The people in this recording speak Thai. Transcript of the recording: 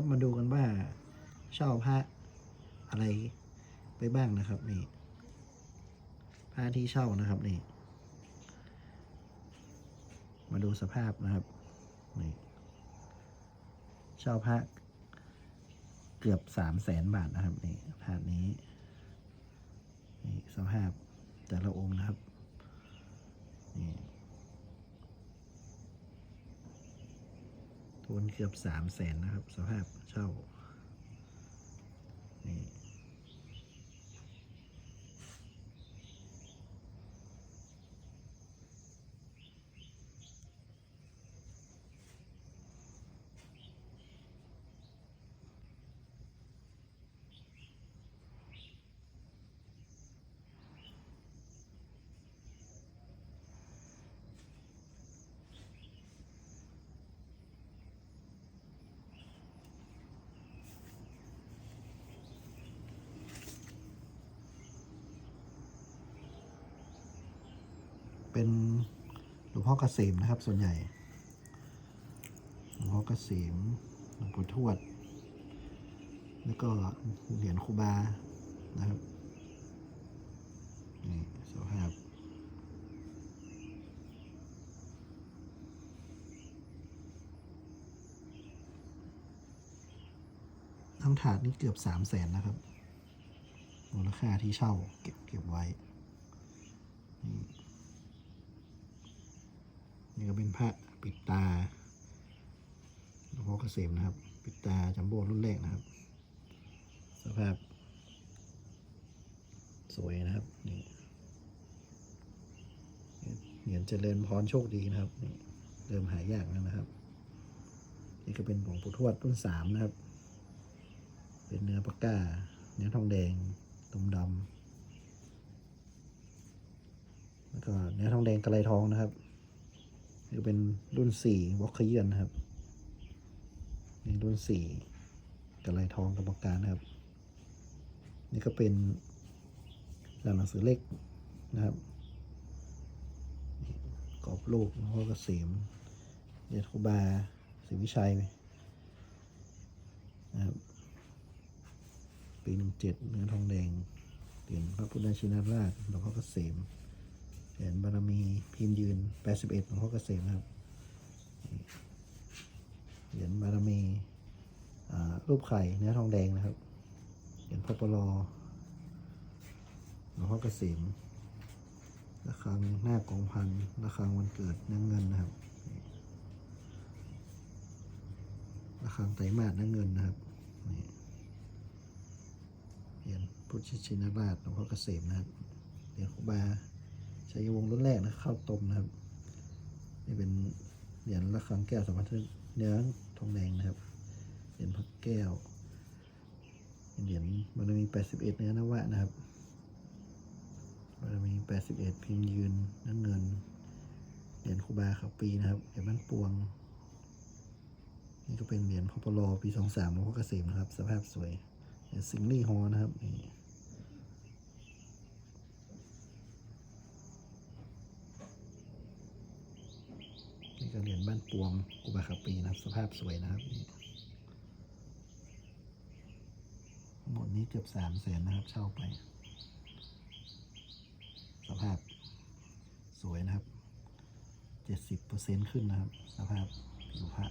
ครับ มาดูกันว่าเช่าพระอะไรไปบ้างนะครับนี่พระที่เช่านะครับนี่ มาดูสภาพนะครับนี่เช่าพระเกือบสามแสนบาทนะครับนี่พระนี้นี่สภาพแต่ละองค์นะครับนี่ทุน เกือบสามแสนนะครับ สภาพเช่านี่ เป็นหลวงพ่อเกษมนะครับ ส่วนใหญ่หลวงพ่อเกษมหลวงปู่ทวด แล้วก็เหรียญครูบานะครับนี่สภาพทั้งถาดนี่เกือบสามแสนนะครับมูลค่าที่เช่าเก็บเก็บไว้นี่นี่ ก็เป็นพระปิดตาหลวงพ่อเกษมนะครับ ปิดตาจัมโบ้รุ่นแรกนะครับ สภาพ สวยนะครับนี่เหรียญเจริญพรโชคดีนะครับนี่เริ่มหายากแล้วนะครับ นี่ก็เป็นหลวงปู่ทวดรุ่นสามนะครับ เป็นเนื้อปากกาเนื้อทองแดงตุ่มดำแล้วก็เนื้อทองแดงกระไรทองนะครับ นี่ก็เป็นรุ่นสี่วอลคเยียนนะครับนี่รุ่นสี่กระไรทองกรรมการนะครับ นี่ก็เป็นหลังหนังสือเล็กนะครับกรอบลูกหลวงพ่อเกษมเดชครูบาศรีวิชัยนะครับปีหนึ่งเจ็ดเนื้อทองแดงเหรียญพระพุทธชินราชหลวงพ่อเกษมเหรียญบารมี พิมพ์ยืนแปดสิบเอ็ดหลวงพ่อเกษมนะครับเหรียญบารมีอ่ารูปไข่เนื้อทองแดงนะครับ เหรียญพปลหลวงพ่อเกษมระฆังหน้ากองพันระฆังวันเกิดนื้อเงินนะครับระฆังไตรมาสนื้อเงินนะครับเหรียญพุทธชินราชหลวงพ่อเกษมนะครับเหรียญครูบา ชัยวงศ์รุ่นแรกนะข้าวต้มนะครับ นี่เป็นเหรียญระฆังแก้วสมพันธ์เนื้อทองแดงนะครับ เหรียญพระแก้ว เหรียญบารมี81เนื้อนวะนะครับบารมี81พิมพ์ยืนน้ำเงิน เหรียญคูบาขับปีนะครับ เหรียญบ้านปวง นี่ก็เป็นเหรียญพปลปี23หลวงพ่อเกษมนะครับ สภาพสวยสิงห์ลี่ฮอนะครับนี่ เหรียญบ้านปวงกุบาคาปีนะครับ สภาพสวยนะครับนี่หมดนี้เกือบสามแสนนะครับ เช่าไป สภาพสวยนะครับเจ็ดสิบเปอร์เซ็นต์ขึ้นนะครับ สภาพผิวพระ